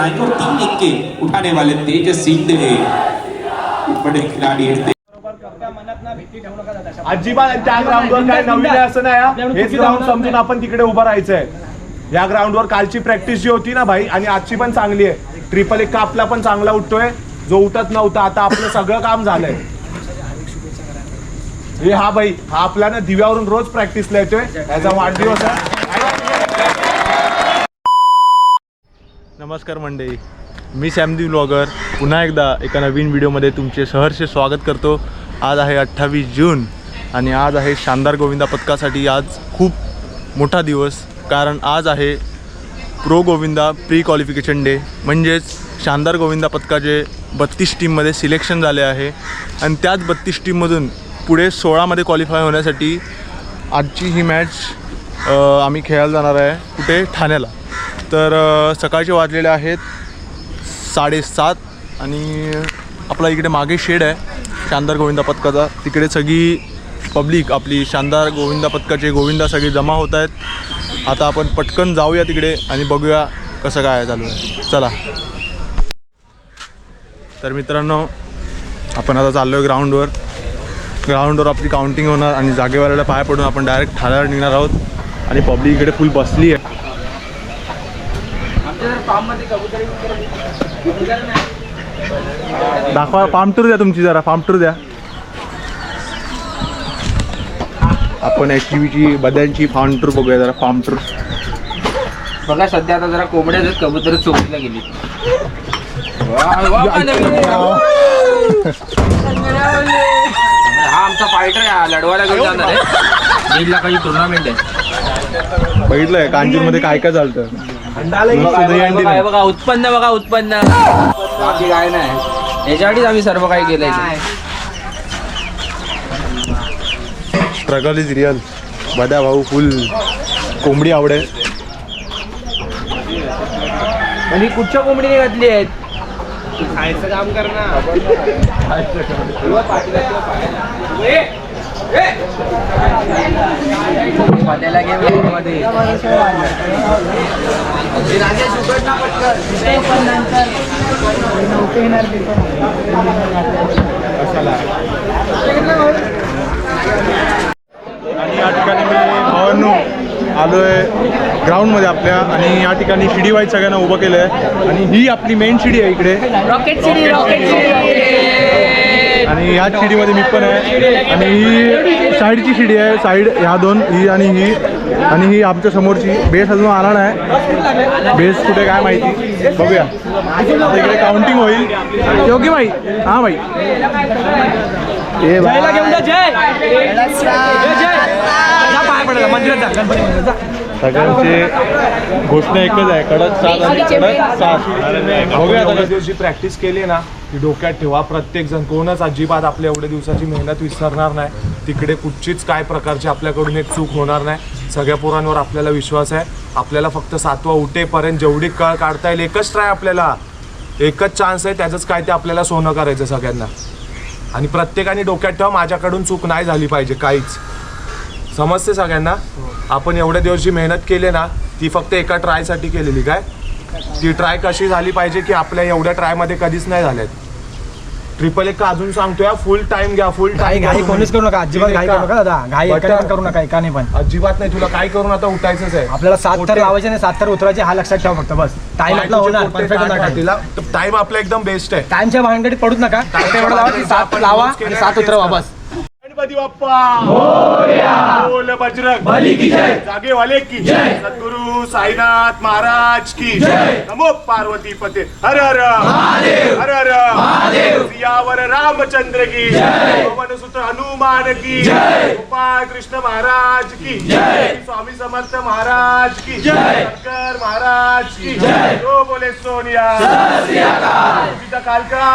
आएंगे और तीन इक्के उठाने वाले तेज सिंधे बड़े खिलाड़ी हैं। अजिबात त्या ग्राउंडवर काय नवीन आहे असं नाही. हेच ग्राउंड समजून आपण तिकडे उभं राहायचंय. या ग्राउंडवर कालची प्रॅक्टिस जी होती ना भाई आणि आजची पण चांगली आहे. ट्रिपल एक आपला पण चांगला उठतोय. जो उठत नव्हता आता आपलं सगळं काम झालंय. हे हा भाई हा आपला ना दिव्यावरून रोज प्रॅक्टिसला येतोय याचा वाढदिवस आहे. नमस्कार मंडळी. मी सॅमदी ब्लॉगर. पुन्हा एकदा एका नवीन व्हिडिओमध्ये तुमचे सहर्ष स्वागत करतो. आज आहे अठ्ठावीस जून आणि आज आहे शानदार गोविंदा पथकासाठी आज खूप मोठा दिवस. कारण आज आहे pro Govinda pre qualification day म्हणजेच शानदार गोविंदा पथकाचे बत्तीस टीममध्ये सिलेक्शन झाले आहे. आणि त्याच बत्तीस टीममधून पुढे सोळामध्ये क्वालिफाय होण्यासाठी आजची ही मॅच आम्ही खेळायला जाणार आहे कुठे? ठाण्याला. तर सकाळचे वाजलेले आहेत साडेसात आणि आपला इकडे मागे शेड आहे शानदार गोविंदा पथकाचा तिकडे सगळी पब्लिक आपली शानदार गोविंदा पथकाचे गोविंदा सगळे जमा होत आहेत. आता आपण पटकन जाऊया तिकडे आणि बघूया कसं काय चालू आहे. चला. तर मित्रांनो आपण आता चाललो आहे ग्राउंडवर. ग्राउंडवर आपली काउंटिंग होणार आणि जागेवाल्याला पाय पडून आपण डायरेक्ट ठाण्यावर निघणार आहोत. आणि पब्लिक इकडे फुल बसली आहे. दाखवा फार्म टूर द्या तुमची जरा फार्म टूर द्या. आपण एच टी व्हीची बद्यांची फार्म टूर बघूया जरा फार्म टूर बघा सध्या आता जरा कोंबड्या कबूतर चोरीला गेली हा आमचा फायटर आहे लढवायला घेऊन जाणार आहे. दीड लाखाची टुर्नामेंट आहे बघितलंय कांजूरमध्ये काय काय चालतं? बघा उत्पन्न बघा उत्पन्न. बाकी काय नाही. याच्यासाठीच आम्ही सर्व काही केलंय स्ट्रगल इज रिअल बद्या भाऊ फुल कोंबडी आवडे. आणि कुठच्या कोंबडीने घातली आहेत? खायचं काम घे मध्ये. आणि या ठिकाणी मी भावांनो आलो आहे ग्राउंडमध्ये आपल्या आणि या ठिकाणी शिडी वाईज सगळ्यांना उभं केलं आहे आणि ही आपली मेन शिडी आहे इकडे. रॉकेट सिटी रॉकेट सिटी आणि ह्याच शिडीमध्ये मी पण आहे. आणि ही साईडची शिडी आहे. साईड ह्या दोन ही आणि ही. आणि ही आमच्या समोरची. बेस अजून आला नाही. बेस कुठे काय माहिती. बघूया. आता इकडे काउंटिंग होईल. योगी भाई. हां भाई. ए भाई. सगळ्यांचे घोषणा एकच आहे कडक साथ आणि कडक साथ. बघूया आता दिवशी प्रॅक्टिस केली ना की डोक्यात ठेवा प्रत्येक जण कोणच अजिबात आपल्या एवढ्या दिवसाची मेहनत विसरणार नाही. तिकडे कुठचीच काय प्रकारची आपल्याकडून एक चूक होणार नाही. सगळ्या पोरांवर आपल्याला विश्वास आहे. आपल्याला फक्त सातवा उठेपर्यंत जेवढी कळ काढता येईल एकच ट्राय आपल्याला. एकच चान्स आहे त्याचंच काय ते आपल्याला सोनं करायचं सगळ्यांना. आणि प्रत्येकाने डोक्यात ठेवा माझ्याकडून चूक नाही झाली पाहिजे काहीच. समजते सगळ्यांना? आपण एवढ्या दिवस जी मेहनत केली ना ती फक्त एका ट्रायसाठी केलेली काय? ती ट्राय कशी झाली पाहिजे की आपल्या एवढ्या ट्रायमध्ये कधीच नाही झाल्यात ट्रिपल एक अजून सांगतोय फुल टाइम घ्या फुल टाइम घाई कोणीच करू नका. अजिबात घाई करू नका दादा. घाई एकाने पण करू नका एकाने पण. अजिबात नाही तुला काय करून आता उठायचंच आहे? आपल्याला सात तर लावायचे नाही सात तर उतरायचे हा लक्षात ठेवा फक्त बस. टाइम आपला होणार परफेक्ट होणार तिला टाइम आपला एकदम बेस्ट आहे. टाइमच्या भानगडीत पडूच नका. एवढं लावा की सात लावा आणि सात उतरवा बस. गणपती बाप्पा. बोल बजरंग. बली की जय. जागे वाले की. जय. सद्गुरु साईनाथ महाराज की. जय. नमो पार्वती पते. हर हर. महादेव. हर हर. महादेव. सियावर रामचंद्र की. जय. पवन सुत हनुमान की. जय. गोपाळ कृष्ण महाराज की. जय. स्वामी समर्थ महाराज की. जय. शंकर महाराज की. जय. जो बोले सोनिया. सीता कालका.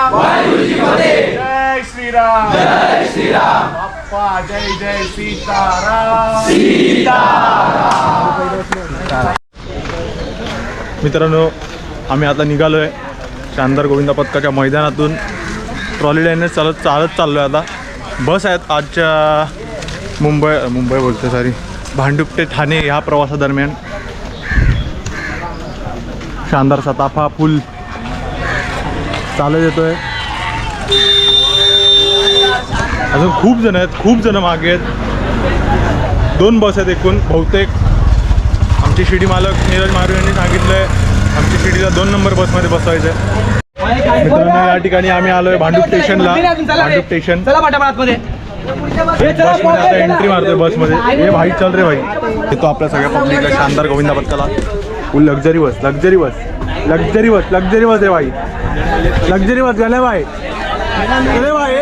जय श्रीराम. बाप्पा जय जय सीताराम. मित्रांनो आम्ही आता निघालो आहे शानदार गोविंदा पथकाच्या मैदानातून. ट्रॉली लाईनने चालत चालत चाललो आहे आता. बस आहेत आजच्या मुंबई मुंबई बोलते सॉरी भांडुप ते ठाणे ह्या प्रवासादरम्यान. शानदार सताफा फुल. चालत येतोय. अजून खूप जण आहेत खूप जण मागे आहेत. दोन बस आहेत एकूण बहुतेक. आमची शिडी मालक नीरज मारू यांनी सांगितलंय आमची शिडीला दोन नंबर बसमध्ये बसवायचं आहे मित्रांनो या ठिकाणी आम्ही आलोय भांडूप स्टेशनला. भांडूप स्टेशन. आता एंट्री मारतोय बसमध्ये. हे भाई चल रे भाई. येतो आपल्या सगळ्या पब्लिकला शानदार गोविंदा पथकाला full luxury bus luxury bus. Luxury bus luxury bus रे भाई. लक्झरी बस गले भाई ए भाई.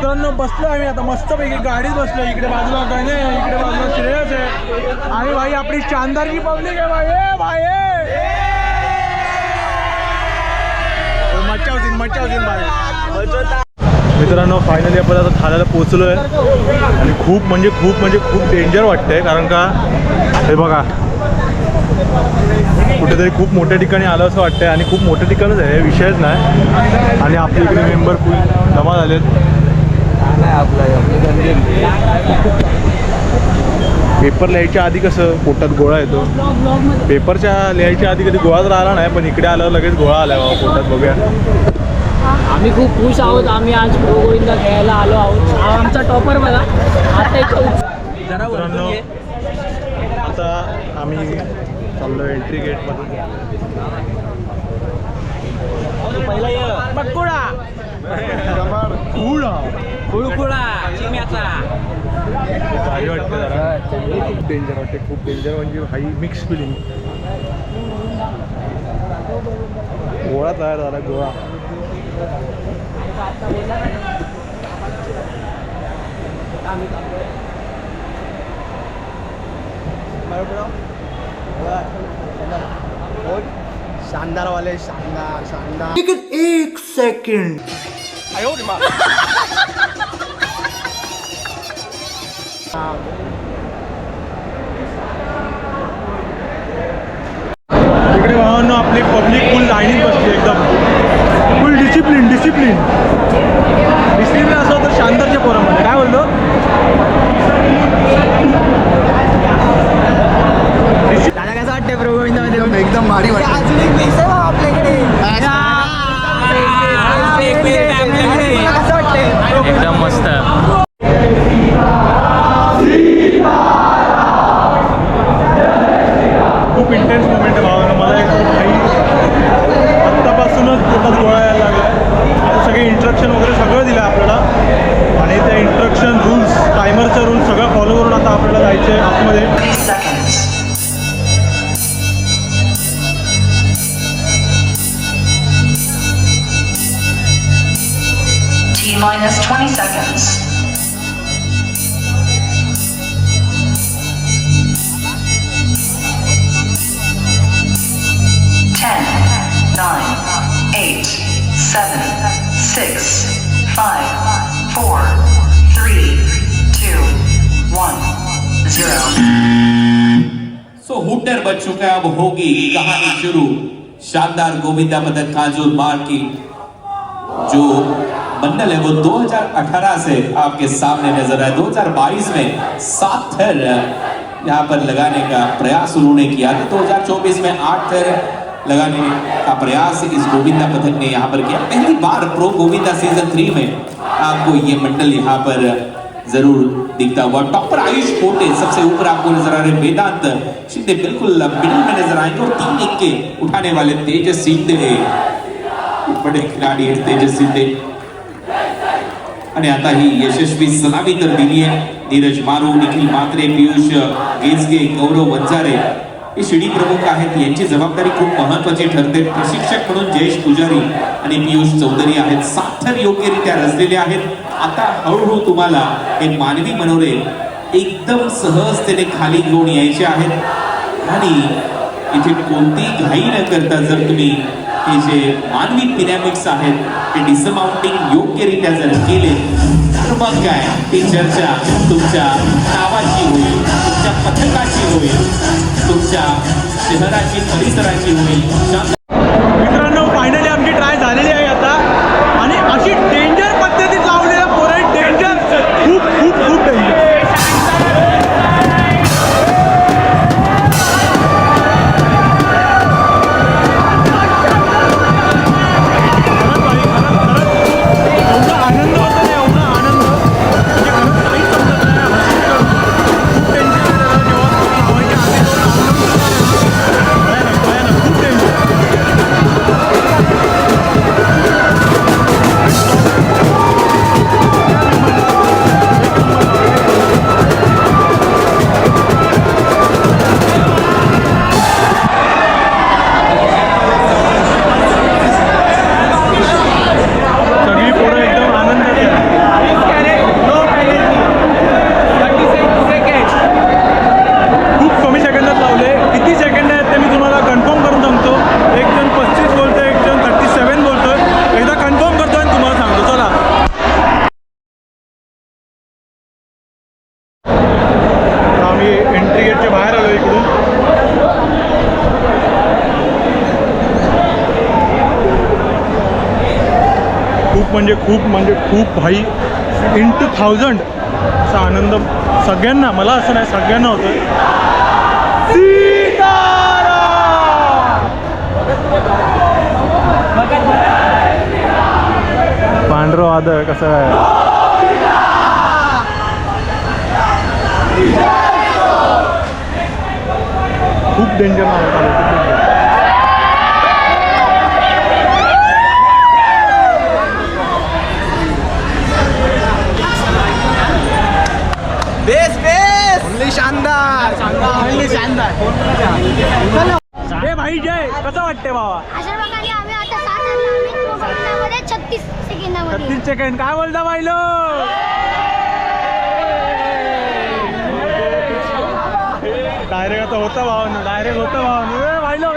मित्रांनो बसलो आम्ही आता. मस्तपैकी गाडीत बसलो इकडे बाजूला काय नाही इकडे बाजूला श्रेयस आहे. आणि भाई आपली शानदारची पब्लिक आहे भाई. भाई ए. मज्जा भाई. मित्रांनो फायनली आपण आता ठाण्याला पोहोचलो आहे आणि खूप म्हणजे खूप म्हणजे खूप डेंजर वाटतंय कारण का हे बघा. कुठेतरी खूप मोठ्या ठिकाणी आलं असं वाटतंय. आणि खूप मोठ्या ठिकाणच आहे विषयच नाही. आणि आपले इकडे मेंबर खूप जमा झालेत. पेपर लिहायच्या आधी कसं पोटात गोळा येतो? पेपरच्या लिहायच्या आधी कधी गोळाच राहिला नाही पण इकडे आल्यावर लगेच गोळा आला बाबा पोटात बघूया. आम्ही खूप खुश आहोत आम्ही आज गोविंदा खेळायला आलो आहोत. हा आमचा टॉपर मला आता आता आम्ही चाललो एंट्री गेटमधून भारी वाटतं जरा. खूप डेंजर वाटते खूप डेंजर म्हणजे हाई मिक्स फिलिंग गोळा तयार झाला गोळा. शानदार वाले शानदार शानदार. इकडे भावांनो आपली पब्लिक फुल लाईनीत बसली एकदम. फुल डिसिप्लिन डिसिप्लिन डिसिप्लिन असं तर शांतरच्या पोरामध्ये. काय बोलतो? दादा कसं वाटतंय प्रभू? एकदम भारी वाटतं आपल्याकडे तुला कसं वाटतंय एकदम मस्त seven, six, five, four, three, two, one, zero. बच चुका है अब होगी कहानी शुरू। शानदार गोविंदा पदक काजूर मार की जो बंडल है वो 2018 से आपके सामने नज़र आए। 2022 में सात थर यहाँ पर लगाने का प्रयास उन्होंने किया। था 2024 में आठ थर लगाने का प्रयास इस गोविंदा पथक ने यहाँ पर किया। पहली बार प्रो गोविंदा सीज़न थ्री में आपको ये मंडल यहाँ पर ज़रूर दिखता हुआ। टॉपर आयुष कोटे सबसे ऊपर आपको नज़र आ रहे वेदांत शिंदे बिल्कुल मिडिल में नज़र आएँगे और तीन इक्के उठाने वाले तेजस शिंदे बड़े खिलाड़ी आहेत तेजस शिंदे आणि आता ही यशस्वी सलामी तर दिली नीरज मारू, निखिल मात्रे, पियुष गेजगे गौरव वंजारे। हे शिडी प्रमुख आहेत. यांची जबाबदारी खूप महत्वाची ठरते. प्रशिक्षक म्हणून जयेश पुजारी आणि पियुष चौधरी आहेत. साखर योग्यरित्या रचलेले आहेत. आता हळूहळू तुम्हाला हे मानवी मनोरे एकदम सहजतेने खाली घेऊन यायचे आहेत. आणि इथे कोणतीही घाई न करता जर तुम्ही हे जे मानवी पिरॅमिड्स आहेत ते डिसमाउंटिंग योग्यरित्या जर केले तर मग काय? ती चर्चा तुमच्या नावाची होईल. तुमच्या पथकाची होईल. तुमच्या शहराची परिसराची होईल. खूप भाई इंटू थाउजंड असा आनंद सगळ्यांना मला असं नाही सगळ्यांना सीताराम! पांढरं वादळ कसं आहे खूप डेंजर मारत आलं खूप danger. ए भाई जय कसं वाटते बाबा अशा प्रकारे आम्ही आता सात हरलो आम्ही कोकणामध्ये छत्तीस सेकंदामध्ये छत्तीस सेकंड काय बोलता पाहिलं डायरेक्ट आता होतं भावानं डायरेक्ट होतं भावानं. ए पाहिलं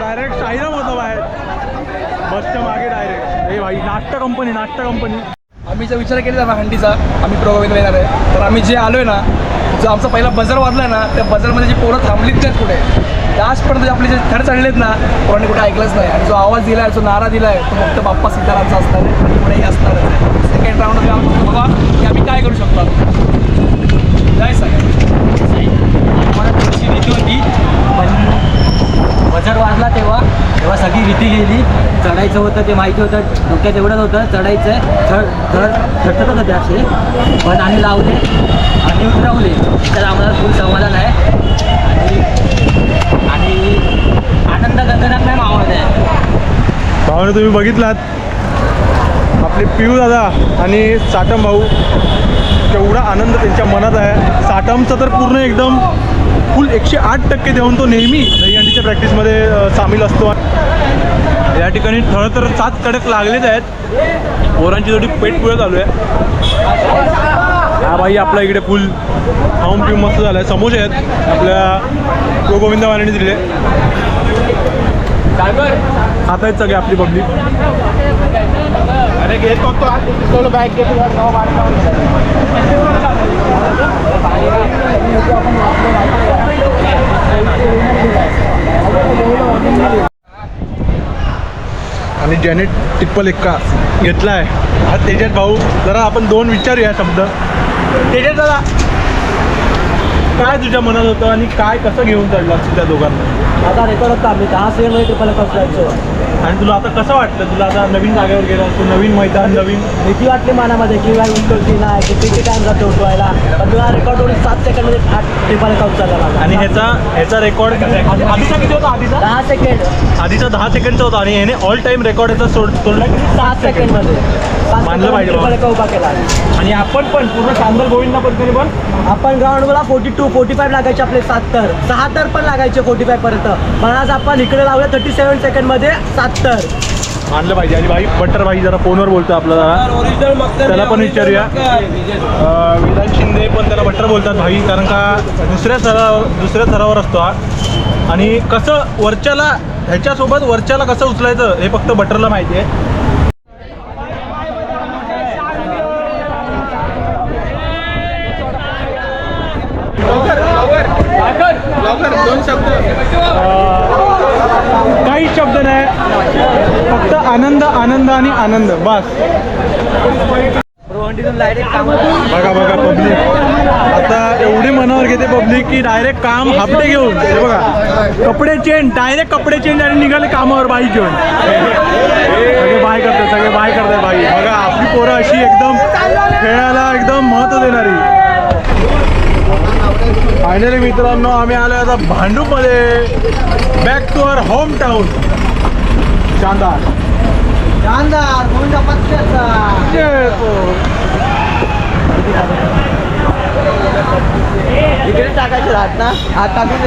डायरेक्ट शाहीराम होतं बाहेर. बसच्या मागे डायरेक्ट ए भाई नाश्ता कंपनी नाश्ता कंपनी आम्ही जर विचार केला ना हंडीचा आम्ही प्रो गोविंद येणार आहे. तर आम्ही जे आलोय ना जो आमचा पहिला बजर वाजला ना त्या बजरमध्ये जी पोरं थांबलीच नाहीत कुठे? आजपर्यंत जे आपले जे थर चढलेत ना कोणी कुठे ऐकलंच नाही. आणि जो आवाज दिला आहे जो नारा दिला आहे तो फक्त बाप्पा सीतारामचा असणार आहे. आणि पुढेही असणार आहे. सेकंड राऊंडमध्ये आम्ही फक्त की आम्ही काय करू शकतो? काय जय सगळ्यांना थोडीशी भीती होती पण वजर वाजला तेव्हा. तेव्हा सगळी भीती गेली. चढायचं होतं ते माहिती होतं. डोक्यात एवढंच होतं चढायचं चढ चढ थरथरत होते असे. पण आम्ही लावले. आणि उतरवले. तर आम्हाला खूप समाधान आहे. आणि आनंद गगनात मॅम मावळत आहे तुम्ही बघितलात. आपले पिऊ दादा आणि साटम भाऊ केवढा आनंद त्यांच्या मनात आहे. साटमचा तर पूर्ण एकदम फुल एकशे आठ टक्के देऊन तो नेहमी दहीहंडीच्या प्रॅक्टिसमध्ये सामील असतो. या ठिकाणी थळ तर सात कडक लागलेच आहेत. पोरांची थोडी पेट चालू आहे. हा बाई आपल्या इकडे फुल खाऊन पिऊन मस्त झालं आहे समोसे आहेत. आपल्या गो गोविंद वाल्याने दिले आहेत सगळे आपली पब्लिक अरे घेतो तो बॅग आणि ज्याने टिप्पल एक्का घेतला आहे हा तेजस भाऊ जरा आपण दोन विचारूया शब्द. तेजस दादा. काय तुझ्या मनात होतं आणि काय कसं घेऊन चढला त्या दोघांना? आता रेकॉर्ड होता आम्ही दहा सेकंडमध्ये ट्रिपल जायचो आणि तुला आता कसं वाटलं? तुला आता नवीन जागेवर गेला तू नवीन मैदान नवीन? भीती वाटली मनामध्ये की काय उंचवती नाही किती टाइम जातो उठवायला. पण तुला रेकॉर्ड होऊन सात सेकंडमध्ये आठ ट्रिपल अकाउंट चालला माझा. आणि ह्याचा ह्याचा रेकॉर्ड आधीचा किती होता? आधीचा? दहा सेकंड आधीचा दहा सेकंडचा होता आणि ह्याने ऑल टाइम रेकॉर्ड याचा सोड तोडला सात सेकंडमध्ये मानलं पाहिजे बाबा. उभा केला. आणि आपण पण पूर्ण शांदर गोविंदा पद्धतीने पण. आपण ग्राउंडला फोर्टी टू फोर्टी फाईव्ह लागायचे आपले सात तर सहा तर पण लागायचे फोर्टी फाईव्ह पर्यंत. पण आज आपण इकडे लावले थर्टी सेकंडमध्ये सात तर मानलं पाहिजे. आणि भाई बटर भाई जरा फोनवर बोलतो आपला जरा त्याला पण विचारूया. अं, विलास शिंदे पण त्याला बटर बोलतात भाई कारण का दुसऱ्या सराव दुसऱ्या थरावर असतो हा. आणि कसं वरच्याला ह्याच्यासोबत वरच्याला कसं उचलायचं हे फक्त बटरला माहिती आहे. काही शब्द. नाही. फक्त आनंद आनंद आणि आनंद. बस. बघा बघा पब्लिक आता एवढी मनावर घेते पब्लिक की डायरेक्ट काम हापटे घेऊन. हे बघा. कपडे चेंज डायरेक्ट कपडे चेंज आणि निघाले कामावर बाईक घेऊन. सगळे बाय करतात सगळे बाय करतात बाई. बघा आपली पोरं अशी एकदम खेळायला एकदम महत्त्व देणारी. फायनली मित्रांनो आम्ही आलो आता भांडूपमध्ये. Back to our hometown शानदार. शानदार गोविंदा पत्त्याचा. इकडे टाकायचे राहत ना. हात टाकून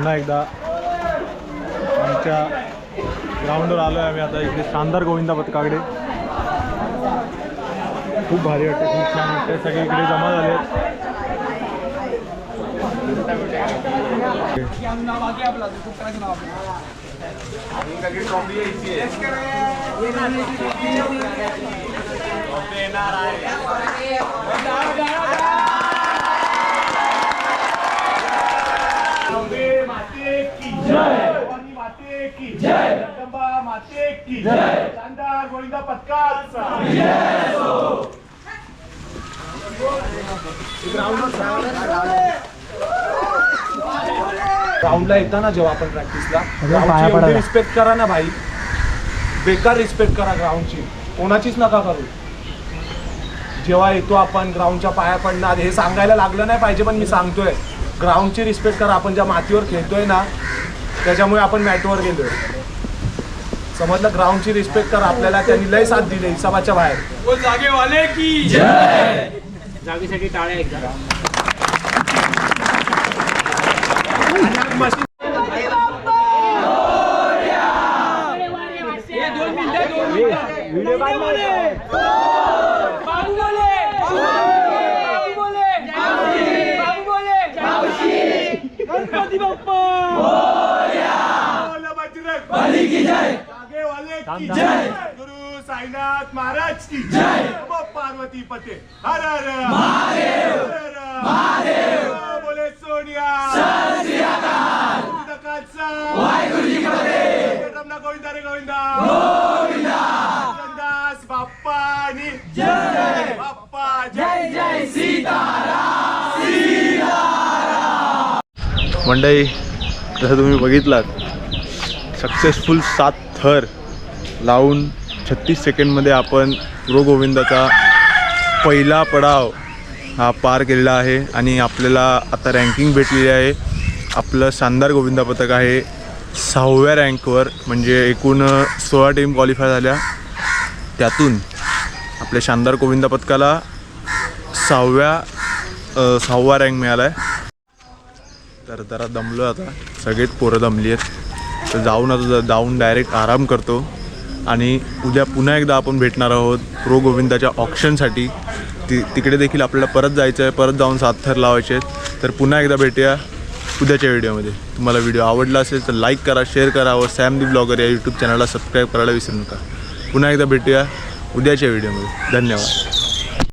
पुन्हा एकदा आमच्या ग्राउंडवर आलो आहे आम्ही आता इकडे शानदार गोविंदा पथकाकडे खूप भारी वाटतं खूप छान वाटतं सगळे इकडे जमा झाले. आहेत नाव बाकी आपला खूप करायचं नाव आपलं ग्राउंडला येता ना जेव्हा आपण प्रॅक्टिसला रिस्पेक्ट करा ना भाई. बेकार रिस्पेक्ट करा ग्राउंडची कोणाचीच नका करू. जेव्हा येतो आपण ग्राउंडच्या पाया पडणार हे सांगायला लागलं नाही पाहिजे पण मी सांगतोय. ग्राउंडची रिस्पेक्ट करा. आपण ज्या मातीवर खेळतोय ना त्याच्यामुळे आपण मॅटवर गेलोय. समजलं? ग्राउंडची रिस्पेक्ट करा आपल्याला त्यांनी लय साथ दिली हिसाबाच्या बाहेर. वो जागेवाले की जागेसाठी टाळ्या एकदा. गुरु साईनाथ महाराज की जय। पार्वती पते। हर हर महादेव। महादेव। बोले सोनिया। गोविंदा रे गोविंदा गोविंदा। चंदास बाप्पा जय। बाप्पा जय। जय मंडळी जसं तुम्ही बघितलात. सक्सेसफुल सात थर लावून छत्तीस सेकंडमध्ये आपण गुरुगोविंदाचा गोविंदाचा पहिला पडाव हा पार केलेला आहे आणि आपल्याला आता रँकिंग भेटलेली आहे. आपलं शानदार गोविंदा पथक आहे. सहाव्या रँकवर म्हणजे एकूण सोळा टीम क्वालिफाय झाल्या. त्यातून आपल्या शानदार गोविंदा पथकाला सहाव्या सहावा रँक मिळाला आहे तर जरा दमलो आता. सगळेच पोरं दमली आहेत तर जाऊन आता जाऊन डायरेक्ट आराम करतो. आणि उद्या पुन्हा एकदा आपण भेटणार आहोत प्रो गोविंदाच्या ऑप्शनसाठी ति तिकडे देखील आपल्याला परत जायचं आहे परत जाऊन सात थर लावायचे आहेत. तर पुन्हा एकदा भेटूया उद्याच्या व्हिडिओमध्ये. तुम्हाला व्हिडिओ आवडला असेल तर लाईक करा शेअर करा व सॅम दी ब्लॉगर या यूट्यूब चॅनलला सबस्क्राईब करायला विसरू नका. पुन्हा एकदा भेटूया उद्याच्या व्हिडिओमध्ये. धन्यवाद.